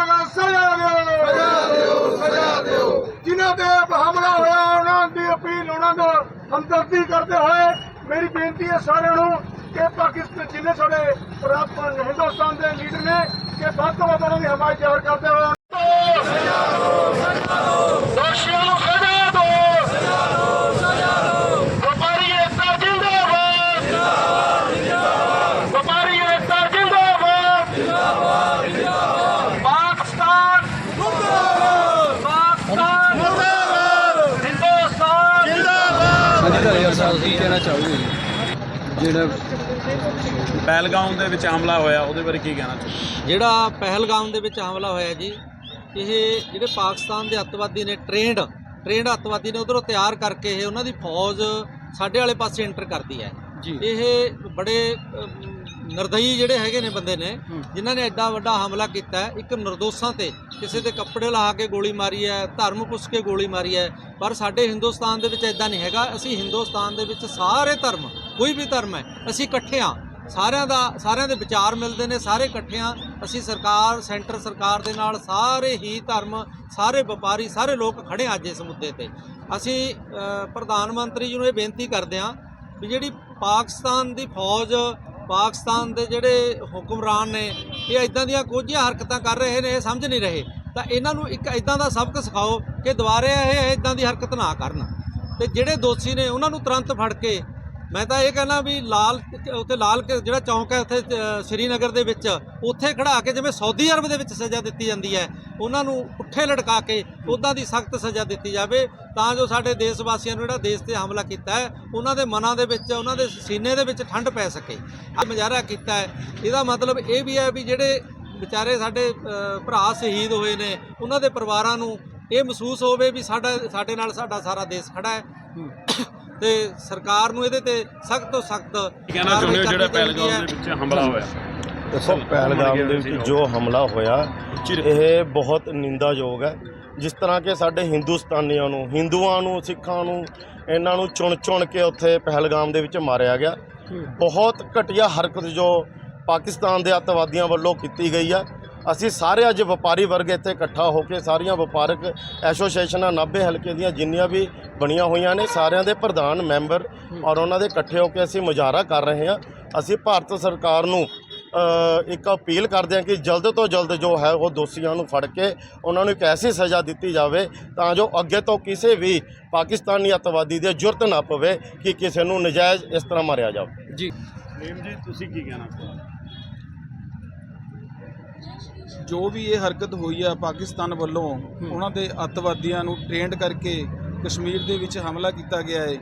ਸਜ਼ਾ ਸਜ਼ਾ ਦਿਓ। ਸਜ਼ਾ ਦਿਓ ਸਜ਼ਾ ਦਿਓ। ਜਿਨ੍ਹਾਂ ਤੇ ਹਮਲਾ ਹੋਇਆ ਉਹਨਾਂ ਦੀ ਅਪੀਲ ਉਹਨਾਂ ਦਾ ਹਮਦਰਦੀ ਕਰਦੇ ਹੋਏ ਮੇਰੀ ਬੇਨਤੀ ਹੈ ਸਾਰਿਆਂ ਨੂੰ ਕਿ ਪਾਕਿਸਤਾਨ ਜਿੰਨੇ ਸਾਡੇ ਪ੍ਰਾਪਤ ਹਿੰਦੁਸਤਾਨ ਦੇ ਲੀਡਰ ਨੇ ਕਿ ਵੱਧ ਤੋਂ ਵੱਧ ਉਹਨਾਂ ਦੀ ਹਮਾਇਤ ਜ਼ਾਹਰ ਕਰਦੇ ਹੋਏ ਦੋਸ਼ੀਆਂ ਨੂੰ ਸਜ਼ਾ ਦਿਓ ਸਜ਼ਾ ਦਿਓ ਸਜ਼ਾ ਦਿਓ ਵਪਾਰੀ ਏਕਤਾ ਜਿੰਦਾਬਾਦ ਜਿੰਦਾਬਾਦ ਜਿੰਦਾਬਾਦ ਵਪਾਰੀ ਏਕਤਾ ਜਿੰਦਾਬਾਦ ਜਿੰਦਾਬਾਦ ਜਿੰਦਾਬਾਦ ਪਾਕਿਸਤਾਨ ਮੁਰਦਾਬਾਦ ਪਾਕਿਸਤਾਨ ਮੁਰਦਾਬਾਦ ਹਿੰਦੁਸਤਾਨ ਜਿੰਦਾਬਾਦ ਹਾਂਜੀ ਤਾਂ ਯਾਰ ਸਾਹਿਬ ਕੀ ਕਹਿਣਾ ਚਾਹੋਗੇ ਜਿਹੜਾ ਪਹਿਲਗਾਮ ਦੇ ਵਿੱਚ ਹਮਲਾ ਹੋਇਆ ਉਹਦੇ ਬਾਰੇ ਕੀ ਕਹਿਣਾ ਚਾਹੁੰਦੇ ਜਿਹੜਾ ਪਹਿਲਗਾਮ ਦੇ ਵਿੱਚ ਹਮਲਾ ਹੋਇਆ ਜੀ ਇਹ ਜਿਹੜੇ ਪਾਕਿਸਤਾਨ ਦੇ ਅੱਤਵਾਦੀ ਨੇ ਟ੍ਰੇਨਡ ਟ੍ਰੇਨਡ ਅੱਤਵਾਦੀ ਨੇ ਉਧਰੋਂ ਤਿਆਰ ਕਰਕੇ ਇਹ ਉਹਨਾਂ ਦੀ ਫੌਜ ਸਾਡੇ ਵਾਲੇ ਪਾਸੇ ਐਂਟਰ ਕਰਦੀ ਹੈ। ਜੀ। ਇਹ ਬੜੇ ਅਮ, ਨਿਰਦਈ ਜਿਹੜੇ ਹੈਗੇ ਨੇ ਬੰਦੇ ਨੇ ਜਿਨ੍ਹਾਂ ਨੇ ਐਡਾ ਵੱਡਾ ਹਮਲਾ ਕੀਤਾ ਇੱਕ ਨਿਰਦੋਸ਼ਾਂ ਤੇ ਕਿਸੇ ਦੇ ਕੱਪੜੇ ਲਾ ਕੇ ਗੋਲੀ ਮਾਰੀ ਹੈ ਧਰਮ ਪੁੱਛ ਕੇ ਗੋਲੀ ਮਾਰੀ ਹੈ ਪਰ ਸਾਡੇ ਹਿੰਦੁਸਤਾਨ ਦੇ ਵਿੱਚ ਐਦਾਂ ਨਹੀਂ ਹੈਗਾ। ਅਸੀਂ ਹਿੰਦੁਸਤਾਨ ਦੇ ਵਿੱਚ ਸਾਰੇ ਧਰਮ ਕੋਈ ਵੀ ਧਰਮ ਹੈ ਅਸੀਂ ਇਕੱਠੇ ਹਾਂ। ਸਾਰਿਆਂ ਦਾ ਸਾਰਿਆਂ ਦੇ ਵਿਚਾਰ ਮਿਲਦੇ ਨੇ ਸਾਰੇ ਇਕੱਠੇ ਹਾਂ। ਅਸੀਂ ਸਰਕਾਰ ਸੈਂਟਰ ਸਰਕਾਰ ਦੇ ਨਾਲ ਸਾਰੇ ਹੀ ਧਰਮ ਸਾਰੇ ਵਪਾਰੀ ਸਾਰੇ ਲੋਕ ਖੜੇ ਅੱਜ ਇਸ ਮੁੱਦੇ ਤੇ। ਅਸੀਂ ਪ੍ਰਧਾਨ ਮੰਤਰੀ ਜੀ ਨੂੰ ਇਹ ਬੇਨਤੀ ਕਰਦੇ ਹਾਂ ਵੀ ਜਿਹੜੀ ਪਾਕਿਸਤਾਨ ਦੀ ਫੌਜ ਪਾਕਿਸਤਾਨ ਦੇ ਜਿਹੜੇ ਹੁਕਮਰਾਨ ਨੇ, ਇਹ ਇਦਾਂ ਦੀਆਂ ਕੋਝੀਆਂ ਹਰਕਤਾਂ ਕਰ ਰਹੇ ਨੇ, ਇਹ ਸਮਝ ਨਹੀਂ ਰਹੇ। ਤਾਂ ਇਹਨਾਂ ਨੂੰ ਇੱਕ ਇਦਾਂ ਦਾ ਸਬਕ ਸਿਖਾਓ ਕਿ ਦੁਬਾਰੇ ਇਹ ਇਦਾਂ ਦੀ ਹਰਕਤ ਨਾ ਕਰਨ। ਤੇ ਜਿਹੜੇ ਦੋਸ਼ੀ ਨੇ, ਉਹਨਾਂ ਨੂੰ ਤੁਰੰਤ ਫੜ ਕੇ, ਮੈਂ ਤਾਂ ਇਹ ਕਹਿੰਦਾ ਵੀ ਲਾਲ ਉੱਥੇ ਲਾਲ ਕਿ- ਜਿਹੜਾ ਚੌਂਕ ਹੈ ਉੱਥੇ ਸ਼੍ਰੀਨਗਰ ਦੇ ਵਿੱਚ, ਉੱਥੇ ਖੜਾ ਕੇ ਜਿਵੇਂ ਸਾਊਦੀ ਅਰਬ ਦੇ ਵਿੱਚ ਸਜ਼ਾ ਦਿੱਤੀ ਜਾਂਦੀ ਹੈ, ਉਹਨਾਂ ਨੂੰ ਉੱਠੇ ਲਟਕਾ ਕੇ ਉੱਦਾਂ ਦੀ ਸਖਤ ਸਜ਼ਾ ਦਿੱਤੀ ਜਾਵੇ, ਤਾਂ ਜੋ ਸਾਡੇ ਦੇਸ਼ ਵਾਸੀਆਂ ਨੂੰ ਜਿਹੜਾ ਦੇਸ਼ ਤੇ ਹਮਲਾ ਕੀਤਾ ਹੈ, ਉਹਨਾਂ ਦੇ ਮਨਾਂ ਦੇ ਵਿੱਚ, ਉਹਨਾਂ ਦੇ ਸੀਨੇ ਦੇ ਵਿੱਚ ਠੰਡ ਪੈ ਸਕੇ। ਆ ਮੁਜ਼ਾਹਰਾ ਕੀਤਾ ਹੈ। ਇਹਦਾ ਮਤਲਬ ਇਹ ਵੀ ਹੈ ਵੀ ਜਿਹੜੇ ਵਿਚਾਰੇ ਸਾਡੇ ਭਰਾ ਸ਼ਹੀਦ ਹੋਏ ਨੇ, ਉਹਨਾਂ ਦੇ ਪਰਿਵਾਰਾਂ ਨੂੰ ਇਹ ਮਹਿਸੂਸ ਹੋਵੇ ਵੀ ਸਾਡਾ, ਸਾਡੇ ਨਾਲ ਸਾਡਾ ਸਾਰਾ ਦੇਸ਼ ਖੜਾ ਹੈ। ਤੇ ਸਰਕਾਰ ਨੂੰ ਇਹਦੇ ਤੇ ਸਖਤ ਤੋਂ ਸਖਤ ਕਹਿਣਾ ਚਾਹੁੰਦੇ ਹੋ? ਜਿਹੜਾ ਪਹਿਲਗਾਮ ਦੇ ਵਿੱਚ ਹਮਲਾ ਹੋਇਆ। ਦੇਖੋ ਪਹਿਲਗਾਮ ਦੇ ਵਿੱਚ ਜੋ ਹਮਲਾ ਹੋਇਆ ਇਹ ਬਹੁਤ ਨਿੰਦਾਯੋਗ ਹੈ। ਜਿਸ ਤਰ੍ਹਾਂ ਕਿ ਸਾਡੇ ਹਿੰਦੁਸਤਾਨੀਆਂ ਨੂੰ ਹਿੰਦੂਆਂ ਨੂੰ ਸਿੱਖਾਂ ਨੂੰ ਇਹਨਾਂ ਨੂੰ ਚੁਣ ਚੁਣ ਕੇ ਉੱਥੇ ਪਹਿਲਗਾਮ ਦੇ ਵਿੱਚ ਮਾਰਿਆ ਗਿਆ। ਬਹੁਤ ਘਟੀਆ ਹਰਕਤ ਜੋ ਪਾਕਿਸਤਾਨ ਦੇ ਅੱਤਵਾਦੀਆਂ ਵੱਲੋਂ ਕੀਤੀ ਗਈ ਆ ਅਸੀਂ ਸਾਰੇ ਅੱਜ ਵਪਾਰੀ ਵਰਗ ਇੱਥੇ ਇਕੱਠਾ ਹੋ ਕੇ ਸਾਰੀਆਂ ਵਪਾਰਕ ਐਸੋਸੀਏਸ਼ਨਾਂ 90 ਹਲਕੇ ਦੀਆਂ ਜਿੰਨੀਆਂ ਵੀ ਬਣੀਆਂ ਹੋਈਆਂ ਨੇ ਸਾਰਿਆਂ ਦੇ ਪ੍ਰਧਾਨ ਮੈਂਬਰ ਔਰ ਉਹਨਾਂ ਦੇ ਇਕੱਠੇ ਹੋ ਕੇ ਅਸੀਂ ਮੁਜ਼ਾਹਰਾ ਕਰ ਰਹੇ ਹਾਂ। ਅਸੀਂ ਭਾਰਤ ਸਰਕਾਰ ਨੂੰ ਇੱਕ ਅਪੀਲ ਕਰਦੇ ਹਾਂ ਕਿ ਜਲਦ ਤੋਂ ਜਲਦ ਜੋ ਹੈ ਉਹ ਦੋਸ਼ੀਆਂ ਨੂੰ ਫੜ ਕੇ ਉਹਨਾਂ ਨੂੰ ਇੱਕ ਐਸੀ ਸਜ਼ਾ ਦਿੱਤੀ ਜਾਵੇ ਤਾਂ ਜੋ ਅੱਗੇ ਤੋਂ ਕਿਸੇ ਵੀ ਪਾਕਿਸਤਾਨੀ ਅੱਤਵਾਦੀ ਦੇ ਜੁਰਤ ਨਾ ਪਵੇ ਕਿ ਕਿਸੇ ਨੂੰ ਨਜਾਇਜ਼ ਇਸ ਤਰ੍ਹਾਂ ਮਾਰਿਆ ਜਾਵੇ। ਜੀ। ਨੀਮ ਜੀ ਤੁਸੀਂ ਕੀ ਕਹਿਣਾ ਚਾਹੁੰਦੇ ਜੋ ਵੀ ਇਹ ਹਰਕਤ ਹੋਈ ਆ ਪਾਕਿਸਤਾਨ ਵੱਲੋਂ ਉਹਨਾਂ ਦੇ ਅੱਤਵਾਦੀਆਂ ਨੂੰ ਟ੍ਰੇਨਡ ਕਰਕੇ ਕਸ਼ਮੀਰ ਦੇ ਵਿੱਚ ਹਮਲਾ ਕੀਤਾ ਗਿਆ ਹੈ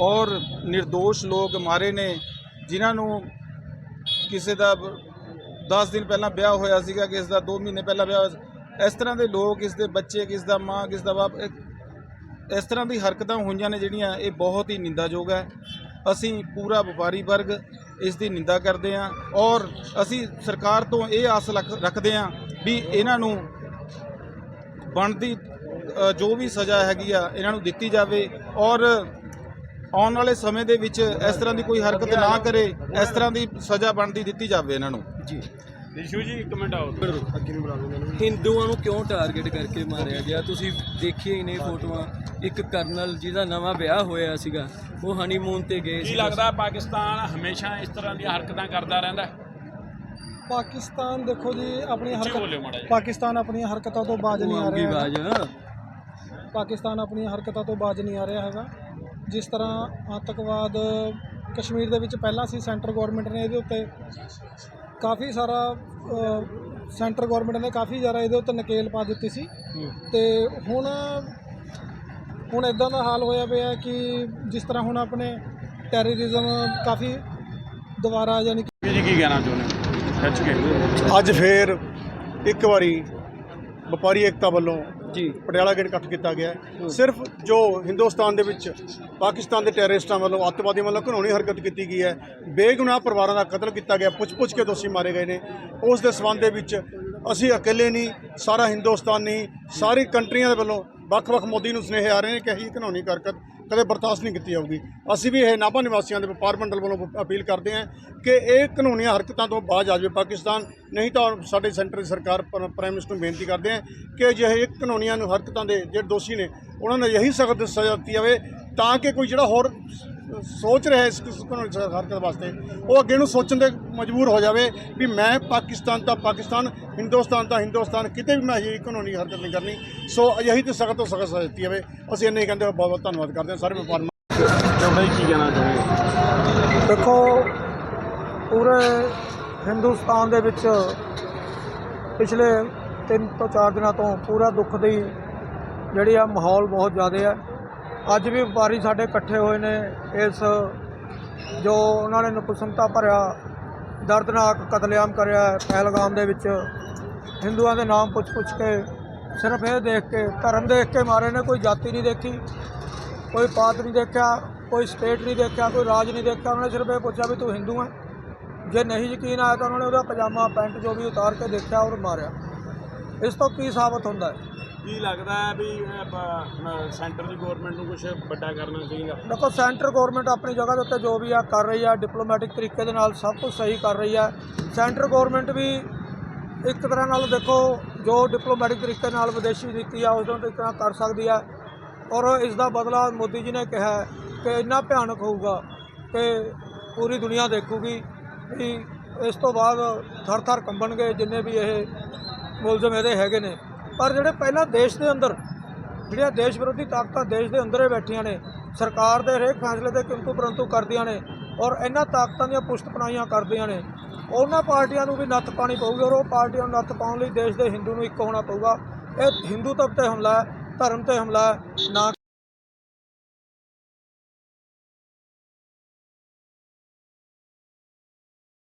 ਔਰ નિર્ਦੋਸ਼ ਲੋਕ ਮਾਰੇ ਨੇ ਜਿਨ੍ਹਾਂ ਨੂੰ ਕਿਸੇ ਦਾ 10 ਦਿਨ ਪਹਿਲਾਂ ਵਿਆਹ ਹੋਇਆ ਸੀਗਾ ਕਿਸ ਦਾ 2 ਮਹੀਨੇ ਪਹਿਲਾਂ ਵਿਆਹ। ਇਸ ਤਰ੍ਹਾਂ ਦੇ ਲੋਕ ਇਸ ਦੇ ਬੱਚੇ ਕਿਸ ਦਾ ਮਾਂ ਕਿਸ ਦਾ ਬਾਪ ਇਸ ਤਰ੍ਹਾਂ ਦੀ ਹਰਕਤਾਂ ਹੋਈਆਂ ਨੇ ਜਿਹੜੀਆਂ ਇਹ ਬਹੁਤ ਹੀ ਨਿੰਦਾਯੋਗ ਹੈ। ਅਸੀਂ ਪੂਰਾ ਵਪਾਰੀ ਵਰਗ ਇਸ ਦੀ ਨਿੰਦਾ ਕਰਦੇ ਹਾਂ ਔਰ ਅਸੀਂ ਸਰਕਾਰ ਤੋਂ ਇਹ ਆਸ ਰੱਖ- ਰੱਖਦੇ ਹਾਂ ਵੀ ਇਹਨਾਂ ਨੂੰ ਬਣਦੀ ਜੋ ਵੀ ਸਜ਼ਾ ਹੈਗੀ ਆ ਇਹਨਾਂ ਨੂੰ ਦਿੱਤੀ ਜਾਵੇ ਔਰ ਆਉਣ ਵਾਲੇ ਸਮੇਂ ਦੇ ਵਿੱਚ ਇਸ ਤਰ੍ਹਾਂ ਦੀ ਕੋਈ ਹਰਕਤ ਨਾ ਕਰੇ ਇਸ ਤਰ੍ਹਾਂ ਦੀ ਸਜ਼ਾ ਬਣਦੀ ਦਿੱਤੀ ਜਾਵੇ ਇਹਨਾਂ ਨੂੰ। ਰਿਸ਼ੂ ਜੀ ਇੱਕ ਮਿੰਟ ਆਓ। ਹਿੰਦੂਆਂ ਨੂੰ ਕਿਉਂ ਟਾਰਗੇਟ ਕਰਕੇ ਮਾਰਿਆ ਗਿਆ? ਤੁਸੀਂ ਦੇਖੀਏ ਹੀ ਨਹੀਂ ਫੋਟੋਆਂ। ਇੱਕ ਕਰਨਲ ਜਿਹਦਾ ਨਵਾਂ ਵਿਆਹ ਹੋਇਆ ਸੀਗਾ ਉਹ ਹਨੀਮੂਨ ਤੇ ਗਏ ਕੀ ਸੀ ਲੱਗਦਾ ਪਾਕਿਸਤਾਨ ਹਮੇਸ਼ਾ ਇਸ ਤਰ੍ਹਾਂ ਦੀਆਂ ਹਰਕਤਾਂ ਕਰਦਾ ਰਹਿੰਦਾ? ਹੈ? ਪਾਕਿਸਤਾਨ ਦੇਖੋ ਜੀ ਆਪਣੀ ਉੱਚੀ ਹਰਕਤ ਬੋਲਿਓ ਮਾੜਾ ਜਿਹਾ। ਪਾਕਿਸਤਾਨ ਆਪਣੀਆਂ ਹਰਕਤਾਂ ਤੋਂ ਬਾਜ ਨਹੀਂ ਆ ਰਿਹਾ ਬਾਜ। ਪਾਕਿਸਤਾਨ ਆਪਣੀਆਂ ਹਰਕਤਾਂ ਤੋਂ ਬਾਜ ਨਹੀਂ ਆ ਰਿਹਾ ਹੈਗਾ। ਜਿਸ ਤਰ੍ਹਾਂ ਆਤੰਕਵਾਦ ਕਸ਼ਮੀਰ ਦੇ ਵਿੱਚ ਪਹਿਲਾਂ ਸੀ ਸੈਂਟਰ ਗਵਰਨਮੈਂਟ ਨੇ ਇਹਦੇ ਉੱਤੇ ਕਾਫੀ ਸਾਰਾ ਸੈਂਟਰ ਗਵਰਨਮੈਂਟ ਨੇ ਕਾਫੀ ਜ਼ਿਆਦਾ ਇਹਦੇ ਉੱਤੇ ਨਕੇਲ ਪਾ ਦਿੱਤੀ ਸੀ। ਤੇ ਹੁਣ ਹੁਣ ਇਦਾਂ ਦਾ ਹਾਲ ਹੋਇਆ ਪਿਆ ਕਿ ਜਿਸ ਤਰ੍ਹਾਂ ਹੁਣ ਆਪਣੇ ਟੈਰਰਿਜ਼ਮ ਕਾਫੀ ਦੁਬਾਰਾ ਯਾਨੀ ਕਿ ਜੀ ਕੀ ਕਹਿਣਾ ਚਾਹੁੰਦੇ ਹੋ? ਖਿੱਚ ਕੇ ਅੱਜ ਫੇਰ ਇੱਕ ਵਾਰੀ ਵਪਾਰੀ ਏਕਤਾ ਵੱਲੋਂ ਜੀ। ਪਟਿਆਲਾ ਗੇਟ ਇਕੱਠ ਕੀਤਾ ਗਿਆ। ਸਿਰਫ ਜੋ ਹਿੰਦੁਸਤਾਨ ਦੇ ਵਿੱਚ ਪਾਕਿਸਤਾਨ ਦੇ ਟੈਰਰਿਸਟਾਂ ਵੱਲੋਂ ਅੱਤਵਾਦੀਆਂ ਵੱਲੋਂ ਘਿਨੌਣੀ ਹਰਕਤ ਕੀਤੀ ਗਈ ਹੈ ਬੇਗੁਨਾਹ ਪਰਿਵਾਰਾਂ ਦਾ ਕਤਲ ਕੀਤਾ ਗਿਆ ਪੁੱਛ-ਪੁੱਛ ਕੇ ਦੋਸ਼ੀ ਮਾਰੇ ਗਏ ਨੇ। ਉਸ ਦੇ ਸਬੰਧ ਦੇ ਵਿੱਚ ਅਸੀਂ ਇਕੱਲੇ ਨਹੀਂ ਸਾਰਾ ਹਿੰਦੁਸਤਾਨੀ ਸਾਰੀ ਕੰਟਰੀਆਂ ਦੇ ਵੱਲੋਂ ਵੱਖ-ਵੱਖ ਮੋਦੀ ਨੂੰ ਸੁਨੇਹੇ ਆ ਰਹੇ ਨੇ ਕਿ ਅਸੀਂ ਕਾਨੂੰਨੀ ਹਰਕਤ ਕਦੇ ਬਰਦਾਸ਼ਤ ਨਹੀਂ ਕੀਤੀ ਜਾਊਗੀ ਅਸੀਂ ਵੀ ਇਹ ਨਾਭਾ ਨਿਵਾਸੀਆਂ ਦੇ ਵਪਾਰ ਮੰਡਲ ਵੱਲੋਂ ਅਪੀਲ ਕਰਦੇ ਹਾਂ ਕਿ ਇਹ ਕਾਨੂੰਨੀਆਂ ਹਰਕਤਾਂ ਤੋਂ ਬਾਅਦ ਆ ਜਾਵੇ ਪਾਕਿਸਤਾਨ। ਨਹੀਂ ਤਾਂ ਸਾਡੇ ਸੈਂਟਰ ਦੀ ਸਰਕਾਰ ਪ੍ਰਾਈਮ ਮਿਨਿਸਟਰ ਨੂੰ ਬੇਨਤੀ ਕਰਦੇ ਹਾਂ ਕਿ ਅਜਿਹੇ ਕਾਨੂੰਨੀਆਂ ਨੂੰ ਹਰਕਤਾਂ ਦੇ ਜਿਹੜੇ ਦੋਸ਼ੀ ਨੇ, ਉਹਨਾਂ ਨੂੰ ਯਹੀ ਸਖਤ ਸਜ਼ਾ ਦਿੱਤੀ ਜਾਵੇ ਤਾਂ ਕਿ ਕੋਈ ਜਿਹੜਾ ਹੋਰ ਸੋਚ ਰਿਹਾ ਇਸ ਕਿਸ ਕਾਨੂੰਨੀ ਹਰਕਤ ਵਾਸਤੇ। ਉਹ ਅੱਗੇ ਨੂੰ ਸੋਚਣ ਦੇ ਮਜਬੂਰ ਹੋ ਜਾਵੇ ਵੀ ਮੈਂ ਪਾਕਿਸਤਾਨ ਤਾਂ ਪਾਕਿਸਤਾਨ ਹਿੰਦੁਸਤਾਨ ਤਾਂ ਹਿੰਦੁਸਤਾਨ ਕਿਤੇ ਵੀ ਮੈਂ ਇਹ ਕਾਨੂੰਨੀ ਹਰਕਤ ਨਹੀਂ ਕਰਨੀ। ਸੋ ਅਜਿਹੀ ਤੇ ਸਖਤ ਤੋਂ ਸਖਤ ਸਜ਼ਾ ਦਿੱਤੀ ਜਾਵੇ। ਅਸੀਂ ਇੰਨੇ ਹੀ ਕਹਿੰਦੇ ਬਹੁਤ ਬਹੁਤ ਧੰਨਵਾਦ ਕਰਦੇ ਹਾਂ। ਸਾਰੇ ਵਪਾਰ ਚੌਧਰੀ ਕੀ ਕਹਿਣਾ ਚਾਹੁੰਦੇ ਦੇਖੋ ਪੂਰੇ ਹਿੰਦੁਸਤਾਨ ਦੇ ਵਿੱਚ ਪਿਛਲੇ 3 ਤੋਂ 4 ਦਿਨਾਂ ਤੋਂ ਪੂਰਾ ਦੁੱਖ ਦੀ ਜਿਹੜੀ ਆ ਮਾਹੌਲ ਬਹੁਤ ਜ਼ਿਆਦਾ ਹੈ। ਅੱਜ ਵੀ ਵਪਾਰੀ ਸਾਡੇ ਇਕੱਠੇ ਹੋਏ ਨੇ ਇਸ ਜੋ ਉਹਨਾਂ ਨੇ ਨਪੁੰਸਕਤਾ ਭਰਿਆ, ਦਰਦਨਾਕ ਕਤਲੇਆਮ ਕਰਿਆ ਪਹਿਲਗਾਮ ਦੇ ਵਿੱਚ। ਹਿੰਦੂਆਂ ਦੇ ਨਾਮ ਪੁੱਛ-ਪੁੱਛ ਕੇ, ਸਿਰਫ ਇਹ ਦੇਖ ਕੇ, ਧਰਮ ਦੇਖ ਕੇ ਮਾਰੇ ਨੇ, ਕੋਈ ਜਾਤੀ ਨਹੀਂ ਦੇਖੀ, ਕੋਈ ਪਾਤ ਨਹੀਂ ਦੇਖਿਆ, ਕੋਈ ਸਟੇਟ ਨਹੀਂ ਦੇਖਿਆ, ਕੋਈ ਰਾਜ ਨਹੀਂ ਦੇਖਿਆ। ਉਹਨਾਂ ਨੇ ਸਿਰਫ ਇਹ ਪੁੱਛਿਆ ਵੀ ਤੂੰ ਹਿੰਦੂ ਹੈ? ਜੇ ਨਹੀਂ ਯਕੀਨ ਆਇਆ ਤਾਂ ਉਹਨਾਂ ਨੇ ਉਹਦਾ ਪਜਾਮਾ, ਪੈਂਟ ਜੋ ਵੀ ਉਤਾਰ ਕੇ ਦੇਖਿਆ ਔਰ ਮਾਰਿਆ। ਇਸ ਤੋਂ ਕੀ ਸਾਬਤ ਹੁੰਦਾ ਹੈ? ਕੀ ਲੱਗਦਾ ਹੈ ਵੀ ਸੈਂਟਰ ਦੀ ਗਵਰਨਮੈਂਟ ਨੂੰ ਕੁਝ ਵੱਡਾ ਕਰਨਾ ਚਾਹੀਦਾ? ਦੇਖੋ, ਸੈਂਟਰ ਗਵਰਨਮੈਂਟ ਆਪਣੀ ਜਗ੍ਹਾ ਦੇ ਉੱਤੇ ਜੋ ਵੀ ਆ, ਕਰ ਰਹੀ ਆ ਡਿਪਲੋਮੈਟਿਕ ਤਰੀਕੇ ਦੇ ਨਾਲ ਸਭ ਕੁਝ ਸਹੀ ਕਰ ਰਹੀ ਆ। ਸੈਂਟਰ ਗਵਰਨਮੈਂਟ ਵੀ ਇੱਕ ਤਰ੍ਹਾਂ ਨਾਲ ਦੇਖੋ, ਜੋ ਡਿਪਲੋਮੈਟਿਕ ਤਰੀਕੇ ਨਾਲ ਵਿਦੇਸ਼ੀ ਨੀਤੀ ਆ, ਉਸ ਨੂੰ ਇੱਕ ਤਰ੍ਹਾਂ ਕਰ ਸਕਦੀ ਆ। ਔਰ ਇਸ ਦਾ ਬਦਲਾ ਮੋਦੀ ਜੀ ਨੇ ਕਿਹਾ ਕਿ ਇੰਨਾ ਭਿਆਨਕ ਹੋਊਗਾ ਕਿ ਪੂਰੀ ਦੁਨੀਆ ਦੇਖੂਗੀ ਵੀ ਇਸ ਤੋਂ ਬਾਅਦ ਥਰ-ਥਰ ਕੰਬਣਗੇ ਜਿੰਨੇ ਵੀ ਇਹ ਮੁਲਜ਼ਮ ਇਹਦੇ ਹੈਗੇ ਨੇ। ਪਰ ਜਿਹੜੇ ਪਹਿਲਾਂ ਦੇਸ਼ ਦੇ ਅੰਦਰ ਜਿਹੜੀਆਂ ਦੇਸ਼ ਵਿਰੋਧੀ ਤਾਕਤਾਂ ਦੇਸ਼ ਦੇ ਅੰਦਰ ਹੀ ਬੈਠੀਆਂ ਨੇ, ਸਰਕਾਰ ਦੇ ਹਰੇਕ ਫੈਸਲੇ ਤੇ ਕਿੰਤੂ ਪਰੰਤੂ ਕਰਦੀਆਂ ਨੇ ਔਰ ਇਹਨਾਂ ਤਾਕਤਾਂ ਦੀਆਂ ਪੁਸ਼ਤ ਪਨਾਈਆਂ ਕਰਦੀਆਂ ਨੇ, ਉਹਨਾਂ ਪਾਰਟੀਆਂ ਨੂੰ ਵੀ ਨੱਥ ਪਾਣੀ ਪਊਗੀ ਔਰ ਉਹ ਪਾਰਟੀਆਂ ਨੂੰ ਨੱਥ ਪਾਉਣ ਲਈ ਦੇਸ਼ ਦੇ ਹਿੰਦੂ ਨੂੰ ਇੱਕ ਹੋਣਾ ਪਊਗਾ। ਇਹ ਹਿੰਦੂਤਵ ਤੇ ਹਮਲਾ ਹੈ, ਧਰਮ ਤੇ ਹਮਲਾ ਹੈ, ਨਾ